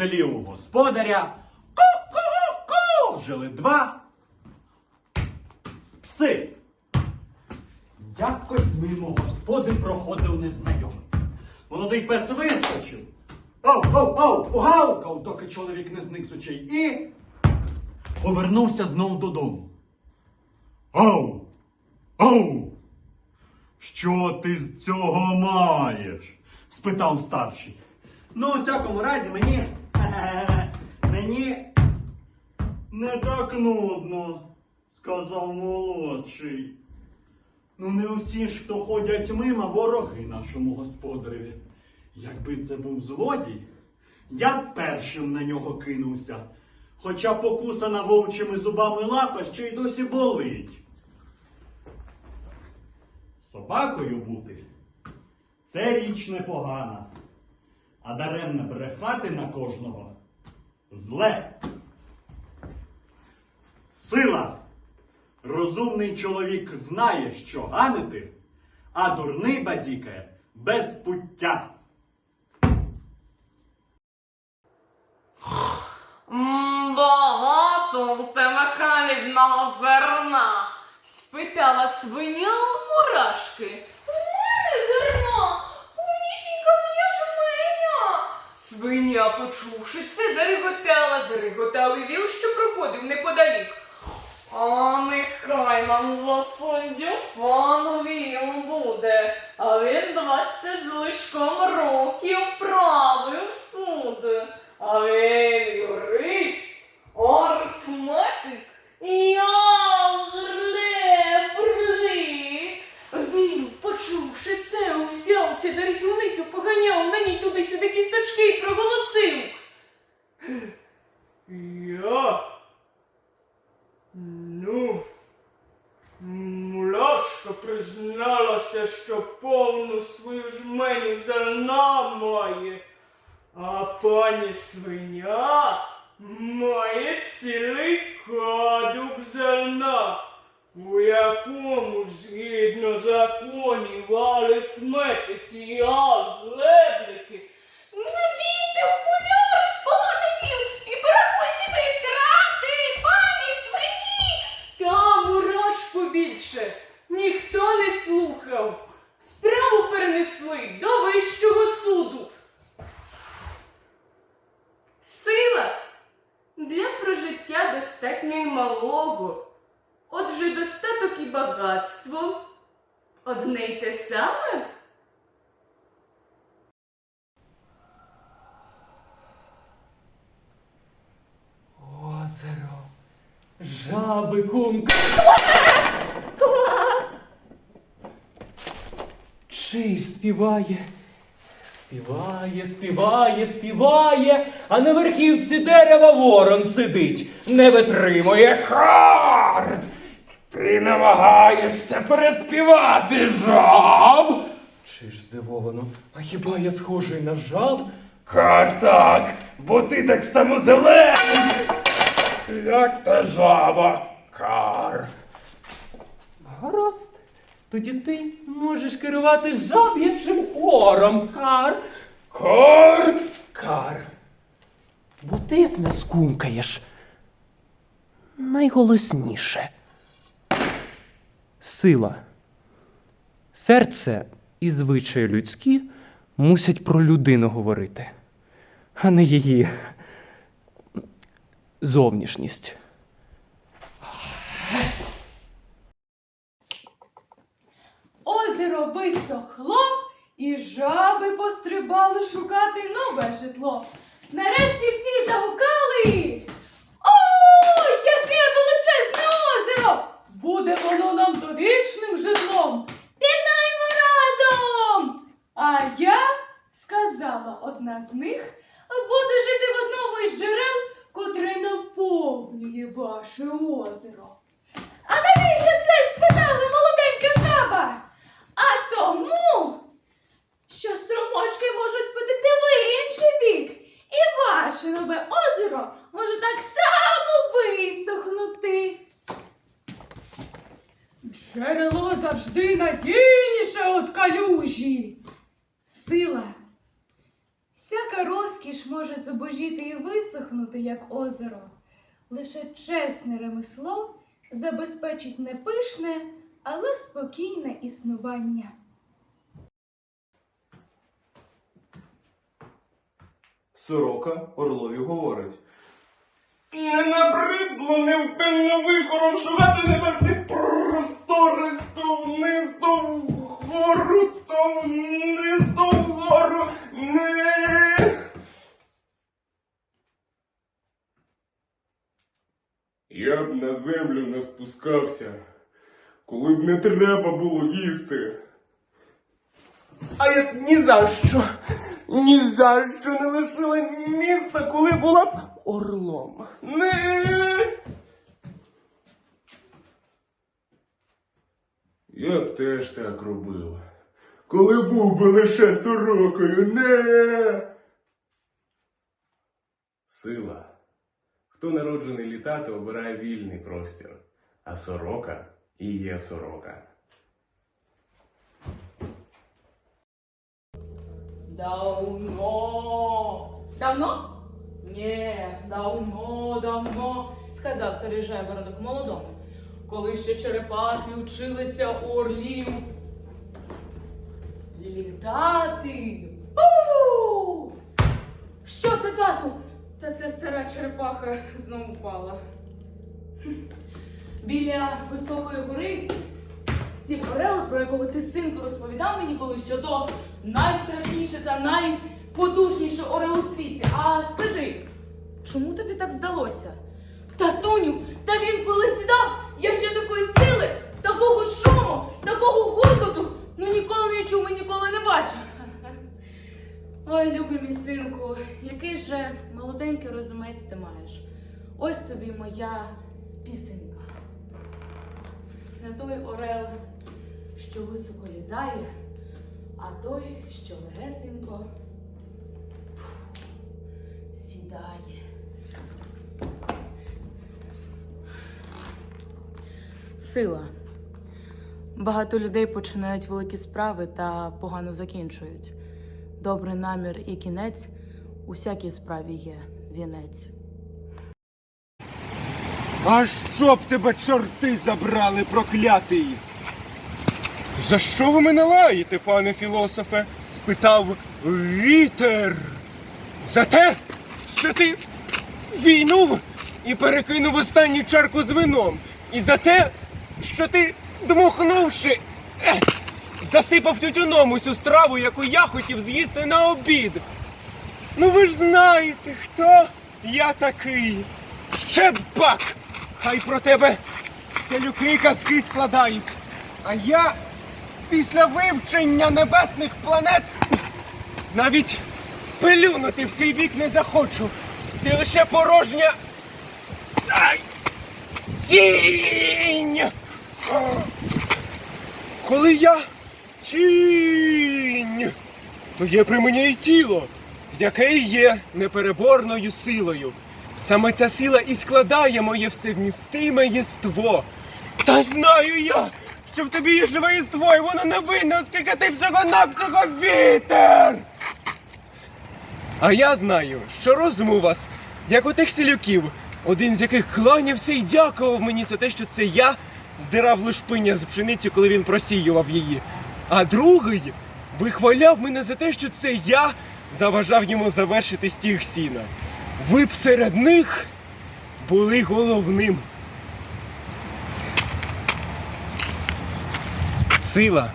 у господаря ку-ку-ку жили два пси. Якось мимо господи проходив незнайомець. Молодий пес вискочив. Ау, ау, ау, угавкав, доки чоловік не зник з очей. І повернувся знов додому. Ау! Ау! Що ти з цього маєш? спитав старший. Ну, у всякому разі, мені. Мені не так нудно, сказав молодший. Ну, не усі ж, хто ходять мимо, вороги нашому господареві. Якби це був злодій, я б першим на нього кинувся. Хоча покусана вовчими зубами лапа ще й досі болить. Собакою бути це річ непогана, а даремне брехати на кожного зле. Сила. Розумний чоловік знає, що ганити, а дурний базікає без пуття. Багато в тебе ханібного зерна. Спитала свиня у мурашки. Мене зерна, Свиня, почувши це, зареготала, зареготав і віл, що проходив неподалік. А нехай нам за суддю пан Віл буде, а він двадцять з лишком років правив суд. А він юрист, арифметик і алгебрик. Він, почувши це, узявся за рахівницю, поганяв ній туди-сюди кісточки і проголосив. Я Ну, муляшка призналася, що повну свою жменю зерна має, а пані свиня має цілий кадук зерна, у якому згідно законів арифметики і алгебрики Надійте окуляри, паників, і порахуйте витрати, пані свині. Та мурашку більше ніхто не слухав. Справу перенесли до вищого суду. Сила для прожиття достатньо й малого. Отже, достаток і багатство одне й те саме. Озеро. Жаби кумка. Чий ж співає? Співає, співає, співає, а на верхівці дерева ворон сидить, не витримує кар. Ти намагаєшся переспівати жаб? Чи ж здивовано, а хіба я схожий на жаб? Как так? Бо ти так само зелений, як та жаба. Кар. Гаразд. Тоді ти можеш керувати жаб'ячим хором, кар. Кар. Кар. Бо ти з нас кумкаєш. Найголосніше. Сила. Серце і звичаї людські мусять про людину говорити, а не її зовнішність. Озеро висохло, і жаби пострибали шукати нове житло. Нарешті всі загукали. О, яке величезне озеро! Буде воно нам довічним житлом. Пірнаймо разом! А я, сказала одна з них, буду жити в одному із джерел, котре наповнює ваше озеро. А навіщо це спитали молоденька жаба? А тому, що струмочки можуть потекти в інший бік, і ваше нове озеро може так само висохнути. Джерело завжди надійніше від калюжі. Сила Всяка розкіш може зубожіти і висохнути, як озеро. Лише чесне ремесло забезпечить не пишне, але спокійне існування. Сорока Орлові говорить. Не набридло невпинно вихором шукати небесних просторах, то вниз, то вгору, то вниз, то вгору. Не. Я б на землю не спускався, коли б не треба було їсти. А я б ні за що, ні за що не лишила міста, коли була б орлом. Не. Я б теж так робив, коли був би лише сорокою. Не. Сила. Хто народжений літати, обирає вільний простір, а сорока і є сорока. Давно. Давно? Нє, давно, давно, сказав старий жайворонок молодому. Коли ще черепахи вчилися у орлів літати. У! Що це, тату? Та це стара черепаха знову впала. Біля високої гори сів орел, про якого ти синку розповідав мені колись, що то найстрашніше та найпотужніше орел у світі. А скажи, чому тобі так здалося? Татуню, та він коли сідав, я ще такої сили, такого шуму, такого гуркоту, ну ніколи не чув ніколи не бачив. Ой, любий мій синку, який же молоденький розумець ти маєш. Ось тобі моя пісенька. Не той орел, що високо літає, а той, що легесенько сідає. Сила. Багато людей починають великі справи та погано закінчують. Добрий намір і кінець у всякій справі є вінець. А щоб тебе чорти забрали, проклятий? За що ви мене лаєте, пане філософе? спитав вітер. За те, що ти війнув і перекинув останню чарку з вином. І за те, що ти, дмухнувши, ех, засипав тютюном усю страву, яку я хотів з'їсти на обід. Ну ви ж знаєте, хто я такий. Щебак! Хай про тебе селюки й казки складають. А я після вивчення небесних планет навіть пилюнути в твій бік не захочу. Ти лише порожня. Ай! Тінь! Коли я тінь, то є при мені і тіло, яке є непереборною силою. Саме ця сила і складає моє всевмістиме єство. Та знаю я, що в тобі є живе єство, і воно не винне, оскільки ти всього-навсього вітер. А я знаю, що розум у вас, як у тих селюків, один з яких кланявся і дякував мені за те, що це я здирав лушпиння з пшениці, коли він просіював її. А другий вихваляв мене за те, що це я заважав йому завершити стіг сіна. Ви б серед них були головним. Сила.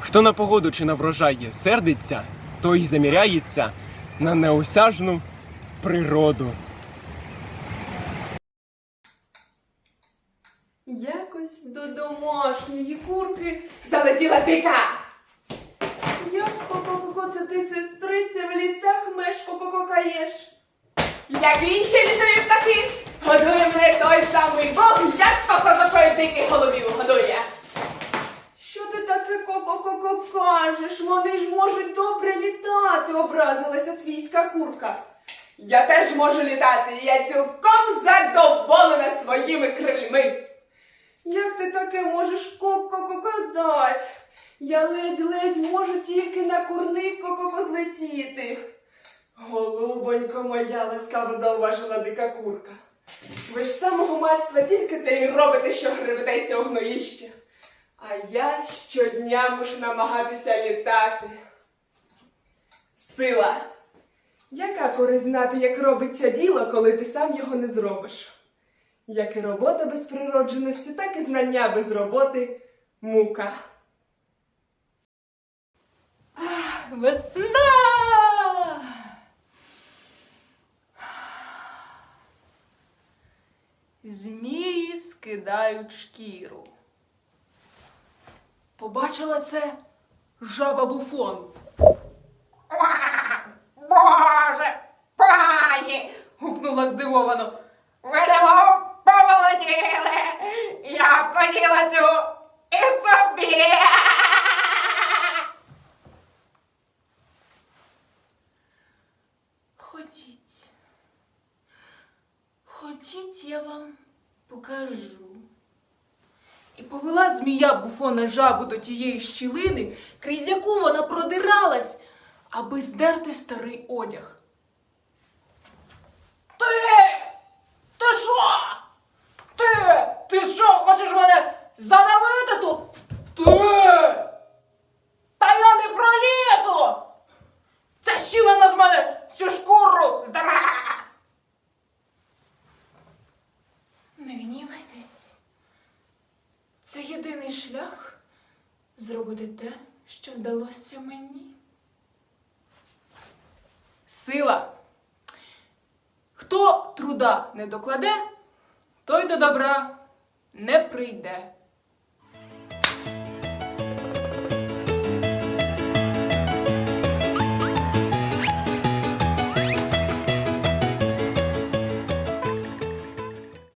Хто на погоду чи на врожай сердиться, той заміряється на неосяжну природу. Якось до домашньої курки залетіла дика. Як ко-ко-ко, це ти, сестриця, в лісах меш ко-ко-ко-каєш? Як інші лісові птахи, годує мене той самий Бог, як ко-ко-ко диких голубів годує. Що ти таке ко-ко-ко кажеш? Вони ж можуть добре літати, образилася свійська курка. Я теж можу літати, і я цілком задоволена своїми крильми. Як ти таке можеш ко-ко-ко казати? Я ледь-ледь можу тільки на курник ко-ко-ко злетіти. Голубонько моя ласкаво зауважила дика курка. Ви ж самого мальства тільки те й робите, що гребетеся у гноїще. А я щодня мушу намагатися літати. Сила. Яка користь знати, як робиться діло, коли ти сам його не зробиш? Як і робота без природженості, так і знання без роботи мука. Весна! Змії скидають шкіру. Побачила це жаба буфон. Боже, пані, Гукнула здивовано. ви немов помолоділи. Я б хотіла цю і собі. Ходіть. Ходіть, я вам покажу. І повела змія буфона жабу до тієї щілини, крізь яку вона продиралась, аби здерти старий одяг. Ти! Ти що? Ти! Ти що, хочеш мене задавити тут? Ти! Та я не пролізу! Ця щілина з мене всю шкуру здра! Не гнівайтесь. Це єдиний шлях зробити те, що вдалося мені. Сила. Хто труда не докладе, той до добра не прийде.